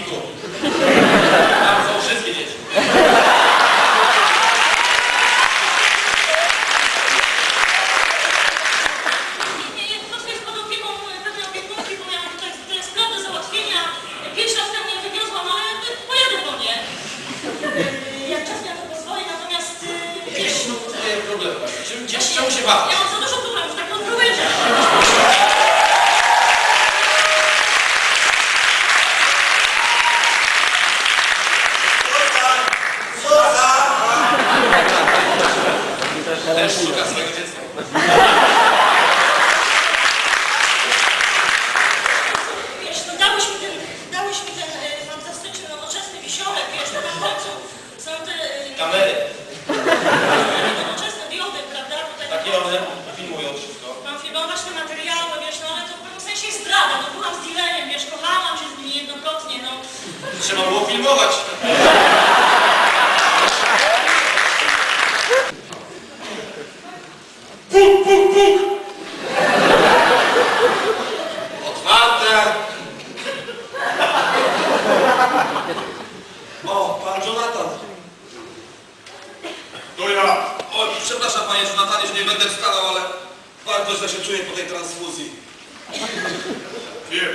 México. Wiesz, no dałeś mi ten, dałeś mi ten e, fantastyczny, nowoczesny wisiorek, wiesz, no na są te... E, Kamery, Nowoczesne diody, prawda? Tutaj takie one filmują wszystko. Mam filmować te materiały, wiesz, no ale to w pewnym sensie jest zdrada, no byłam z dealerem, wiesz, kochałam się z nim niejednokrotnie, no. Trzeba było filmować. Puk, puk, puk! Otwarte. O, pan Jonathan. To ja. O, przepraszam panie Jonathanie, że nie będę wstawał, ale bardzo źle się czuję po tej transfuzji. Wiem.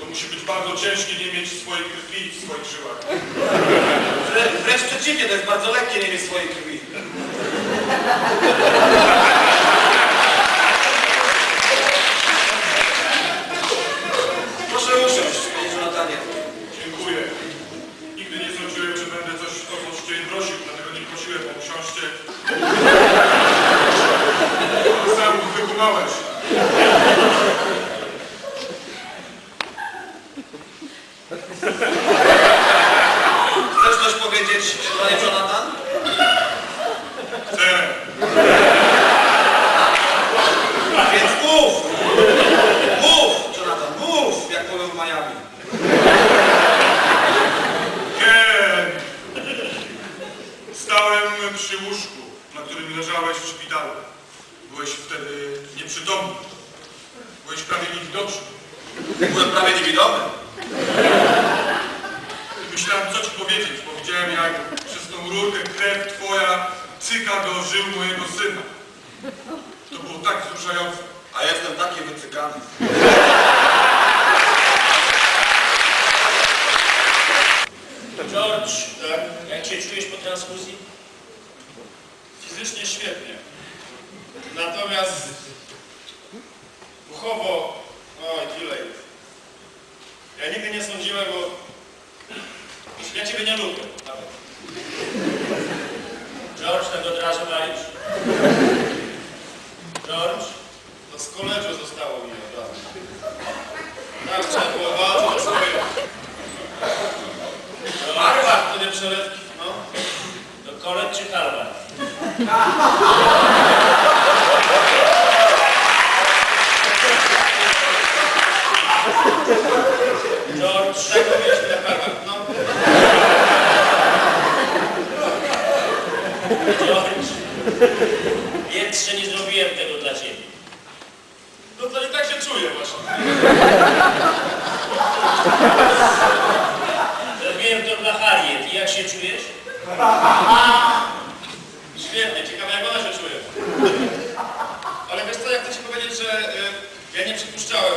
To musi być bardzo ciężkie nie mieć swojej krwi w swoich żyłach. Wrę- Wręcz przeciwnie, to jest bardzo lekkie nie mieć swojej krwi. Proszę usiąść, panie Jonathanie. Dziękuję. Nigdy nie sądziłem, że będę coś o coś cię prosił, dlatego nie prosiłem o usiąście. Sam wykumałeś. Chcesz coś powiedzieć, panie Jonathan? Chcę. Więc mów! Mów, Jonathan, mów, jak powiem w Miami. Ken! Stałem przy łóżku, na którym leżałeś w szpitalu. Byłeś wtedy nieprzytomny. Byłeś prawie niewidoczny. Byłem prawie niewidomy. Myślałem, co ci powiedzieć, bo widziałem, jak przez tą rurkę krew twoja cyka do żył mojego syna. To było tak wzruszające. A jestem taki wycykany. George, jak się czujesz po transfuzji? Fizycznie świetnie. Natomiast duchowo, oj, delay. Ja nigdy nie sądziłem, bo ja ciebie nie lubię. George, od razu walisz? George? To z koledżu zostało mi od razu. Tak, trzeba było walczyć o swoje. Harvard to nie przelewki, no. To kolet czy Harvard? George, Tego mieliśmy na Harvard, no. Jeszcze nie zrobiłem tego dla ciebie. No to i tak się czuję właśnie. Zrobiłem to dla Harriet. I jak się czujesz? Świetnie, ciekawe jak ona się czuje. Ale wiesz co, ja chcę ci powiedzieć, że y, ja nie